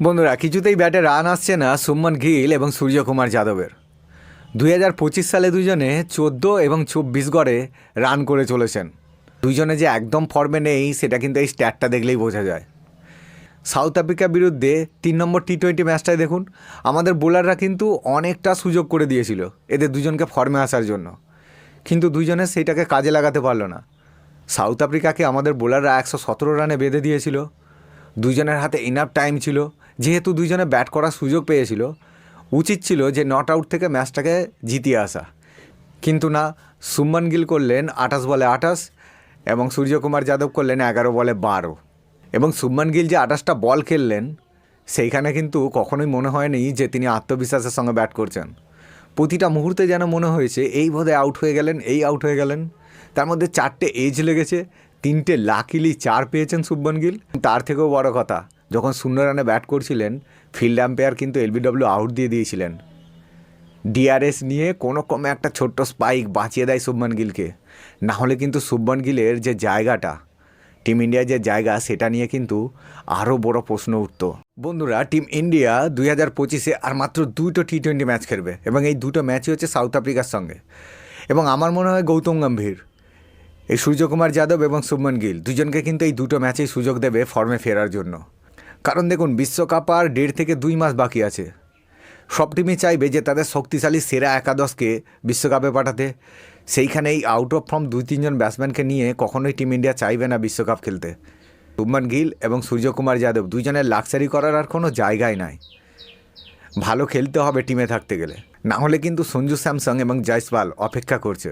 বন্ধুরা, কিছুতেই ব্যাটে রান আসছে না সুমন গিল এবং সূর্যকুমার যাদবের। দুই হাজার পঁচিশ সালে দুজনে চোদ্দ এবং চব্বিশ গড়ে রান করে চলেছেন। দুজনে যে একদম ফর্মে নেই, সেটা কিন্তু এই স্ট্যাটটা দেখলেই বোঝা যায়। সাউথ আফ্রিকার বিরুদ্ধে তিন নম্বর টি টোয়েন্টি ম্যাচটায় দেখুন, আমাদের বোলাররা কিন্তু অনেকটা সুযোগ করে দিয়েছিল এদের দুজনকে ফর্মে আসার জন্য। কিন্তু দুইজনে সেইটাকে কাজে লাগাতে পারল না। সাউথ আফ্রিকাকে আমাদের বোলাররা একশো সতেরো রানে বেঁধে দিয়েছিল। দুইজনের হাতে ইনাফ টাইম ছিল। যেহেতু দুইজনে ব্যাট করার সুযোগ পেয়েছিল, উচিত ছিল যে নট আউট থেকে ম্যাচটাকে জিতিয়ে আসা। কিন্তু না, সুমন গিল করলেন আঠাশ বলে আঠাশ এবং সূর্যকুমার যাদব করলেন এগারো বলে বারো। এবং শুভমান গিল যে আঠাশটা বল খেললেন, সেইখানে কিন্তু কখনোই মনে হয়নি যে তিনি আত্মবিশ্বাসের সঙ্গে ব্যাট করছেন। প্রতিটা মুহূর্তে যেন মনে হয়েছে, এই বোধে আউট হয়ে গেলেন, এই আউট হয়ে গেলেন। তার মধ্যে চারটে এজ লেগেছে তিনটে লাকিলি চার পেয়েছেন শুভমান গিল। তার থেকেও বড় কথা, যখন শূন্য রানে ব্যাট করছিলেন ফিল্ড আম্পায়ার কিন্তু এলবিডব্লিউ আউট দিয়ে দিয়েছিলেন। ডিআরএস নিয়ে কোনো কমে একটা ছোট্ট স্পাইক বাঁচিয়ে দেয় শুভমান গিলকে। না হলে কিন্তু শুভমান গিলের যে জায়গাটা টিম ইন্ডিয়ার যে জায়গা, সেটা নিয়ে কিন্তু আরও বড় প্রশ্ন উঠত। বন্ধুরা টিম ইন্ডিয়া দুই হাজার পঁচিশে আর মাত্র দুটো টি টোয়েন্টি ম্যাচ খেলবে এবং এই দুটো ম্যাচই হচ্ছে সাউথ আফ্রিকার সঙ্গে। এবং আমার মনে হয় গৌতম গম্ভীর। এই সূর্যকুমার যাদব এবং শুভমন গিল। দুজনকে কিন্তু এই দুটো ম্যাচেই সুযোগ দেবে ফর্মে ফেরার জন্য। কারণ দেখুন, বিশ্বকাপ আর দেড় থেকে দুই মাস বাকি আছে। সব টিমই চাইবে যে তাদের শক্তিশালী সেরা একাদশকে বিশ্বকাপে পাঠাতে। সেইখানে এই আউট অফ ফর্ম দুই তিনজন ব্যাটসম্যানকে নিয়ে কখনোই টিম ইন্ডিয়া চাইবে না বিশ্বকাপ খেলতে। শুভমান গিল এবং সূর্যকুমার যাদব দুজনের লাক্সারি করার আর কোনো জায়গাই নাই। ভালো খেলতে হবে টিমে থাকতে গেলে। না হলে কিন্তু সঞ্জু স্যামসং এবং জয়সওয়াল অপেক্ষা করছে।